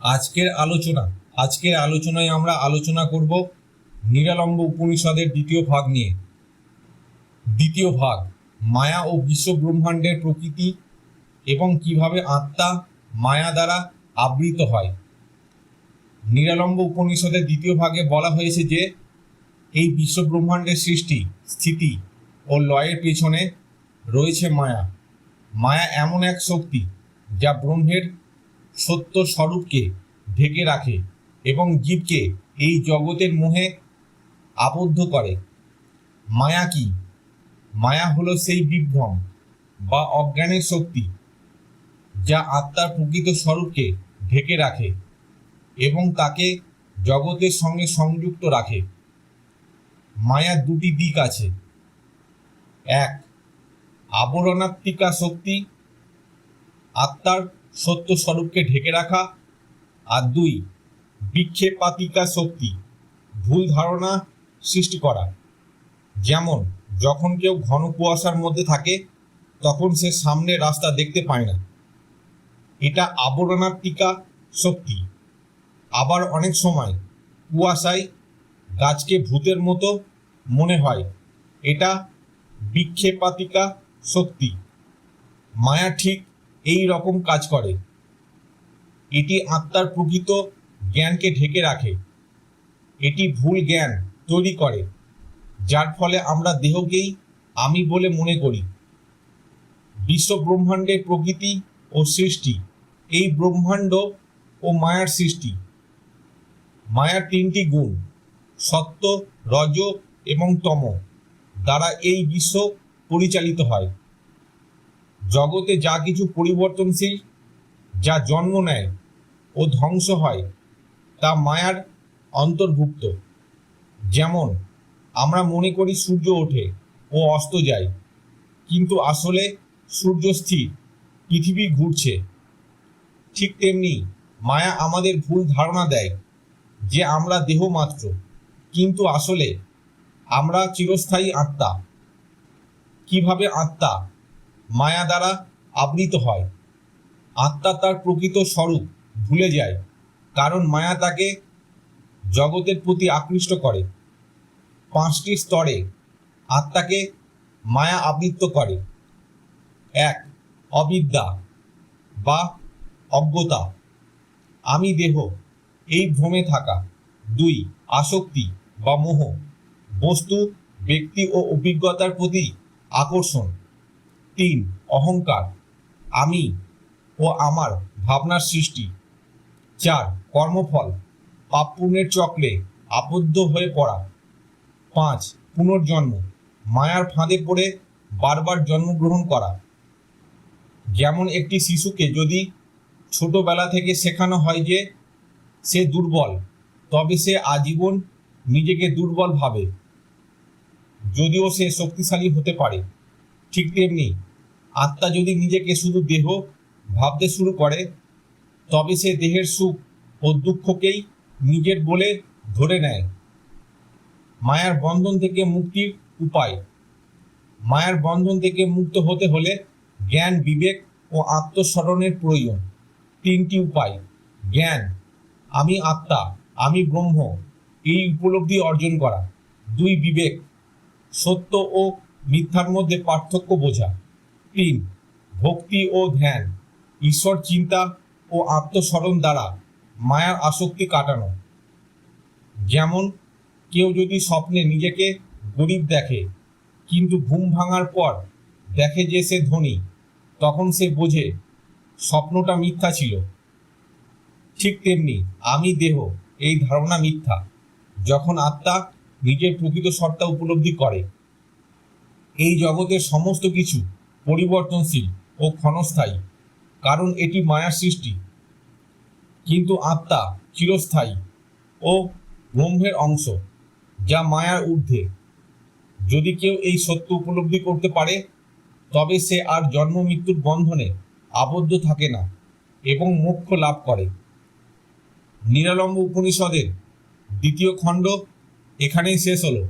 আজকের আলোচনা, আজকের আলোচনায় আমরা আলোচনা করব নিরালম্ব উপনিষদের দ্বিতীয় ভাগ নিয়ে। দ্বিতীয় ভাগ, মায়া ও বিশ্ব ব্রহ্মাণ্ডের প্রকৃতি এবং কীভাবে আত্মা মায়া দ্বারা আবৃত হয়। নিরালম্ব উপনিষদের দ্বিতীয় ভাগে বলা হয়েছে যে, এই বিশ্ব ব্রহ্মাণ্ডের সৃষ্টি, স্থিতি ও লয়ের পেছনে রয়েছে মায়া। মায়া এমন এক শক্তি যা ব্রহ্মের সত্য স্বরূপকে ঢেকে রাখে এবং জীবকে এই জগতের মোহে আবদ্ধ করে। মায়া কি? মায়া হলো সেই বিভ্রম বা অজ্ঞানের শক্তি যা আত্মার প্রকৃত স্বরূপকে ঢেকে রাখে এবং তাকে জগতের সঙ্গে সংযুক্ত রাখে। মায়ার দুটি দিক আছে। এক, আবরণাত্মিকা শক্তি আত্মার সত্য স্বরূপকে ঢেকে রাখা। আর দুই, বিক্ষেপাতিকা শক্তি, ভুল ধারণা সৃষ্টি করা। যেমন, যখন কেউ ঘন কুয়াশার মধ্যে থাকে, তখন সে সামনে রাস্তা দেখতে পায় না। এটা আবরণাত্মিকা শক্তি। আবার অনেক সময় কুয়াশায় গাছকে ভূতের মতো মনে হয়। এটা বিক্ষেপাতিকা শক্তি। মায়া ঠিক এই রকম কাজ করে। এটি আত্মার প্রকৃত জ্ঞানকে ঢেকে রাখে। এটি ভুল জ্ঞান তৈরি করে, যার ফলে আমরা দেহকেই আমি বলে মনে করি। বিশ্ব ব্রহ্মাণ্ডের প্রকৃতি ও সৃষ্টি, এই ব্রহ্মাণ্ড ও মায়ার সৃষ্টি। মায়ার তিনটি গুণ, সত্য, রজ এবং তম, দ্বারা এই বিশ্ব পরিচালিত হয়। জগতে যা কিছু পরিবর্তনশীল, যা জন্ম নেয় ও ধ্বংস হয়, তা মায়ার অন্তর্ভুক্ত। যেমন, আমরা মনে করি সূর্য ওঠে ও অস্ত যায়, কিন্তু আসলে সূর্য স্থির, পৃথিবী ঘুরছে। ঠিক তেমনি মায়া আমাদের ভুল ধারণা দেয় যে আমরা দেহ মাত্র, কিন্তু আসলে আমরা চিরস্থায়ী আত্মা। কীভাবে আত্মা মায়া দ্বারা আবৃত হয়। আত্মা তার প্রকৃত স্বরূপ, ভুলে যায়, কারণ মায়া তাকে জগতের প্রতি আকৃষ্ট করে। পাঁচটি স্তরে আত্মাকে মায়া আবৃত্ত করে। এক, অবিদ্যা বা অজ্ঞতা। আমি দেহ, এই ভ্রমে থাকা। দুই, আসক্তি বা মোহ। বস্তু, ব্যক্তি ও অভিজ্ঞতার প্রতি আকর্ষণ। তিন, অহংকার। আমি ও আমার ভাবনার সৃষ্টি। চার, কর্মফল। পাপ পুণ্যের চক্রে আবদ্ধ হয়ে পড়া। পাঁচ, পুনর্জন্ম। মায়ার ফাঁদে পড়ে বারবার জন্মগ্রহণ করা। যেমন একটি শিশুকে যদি ছোটবেলা থেকে শেখানো হয় যে সে দুর্বল, তবে সে আজীবন নিজেকে দুর্বল ভাবে। যদিও সে শক্তিশালী হতে পারে, ঠিক তেমনি আত্মা যদি নিজেকে শুধু দেহ ভাবতে শুরু করে, তবে সে দেহের সুখ ও দুঃখকেই নিজের বলে ধরে নেয়। মায়ার বন্ধন থেকে মুক্তির উপায়। মায়ার বন্ধন থেকে মুক্ত হতে হলে জ্ঞান, বিবেক ও আত্মস্মরণের প্রয়োজন। তিনটি উপায়। জ্ঞান, আমি আত্মা, আমি ব্রহ্ম, এই উপলব্ধি অর্জন করা। দুই, বিবেক, সত্য ও মিথ্যার মধ্যে পার্থক্য বোঝা। তিন ভক্তি ও ধ্যান, ঈশ্বর চিন্তা ও আত্মস্মরণ দ্বারা মায়ার আসক্তি কাটানো। যেমন, কেউ যদি স্বপ্নে নিজেকে গরিব দেখে, কিন্তু ঘুম ভাঙার পর দেখে যে সে ধনী, তখন সে বোঝে স্বপ্নটা মিথ্যা ছিল। ঠিক তেমনি আমি দেহ, এই ধারণা মিথ্যা, যখন আত্মা নিজের প্রকৃত সত্তা উপলব্ধি করে। এই জগতের সমস্ত কিছু পরিবর্তনশীল ও ক্ষণস্থায়ী, কারণ এটি মায়ার সৃষ্টি। কিন্তু আত্মা চিরস্থায়ী ও ব্রহ্মের অংশ, যা মায়ার ঊর্ধ্বে। যদি কেউ এই সত্য উপলব্ধি করতে পারে, তবে সে আর জন্ম মৃত্যুর বন্ধনে আবদ্ধ থাকে না এবং মোক্ষ লাভ করে। নিরালম্ব উপনিষদের দ্বিতীয় খণ্ড এখানেই শেষ হলো।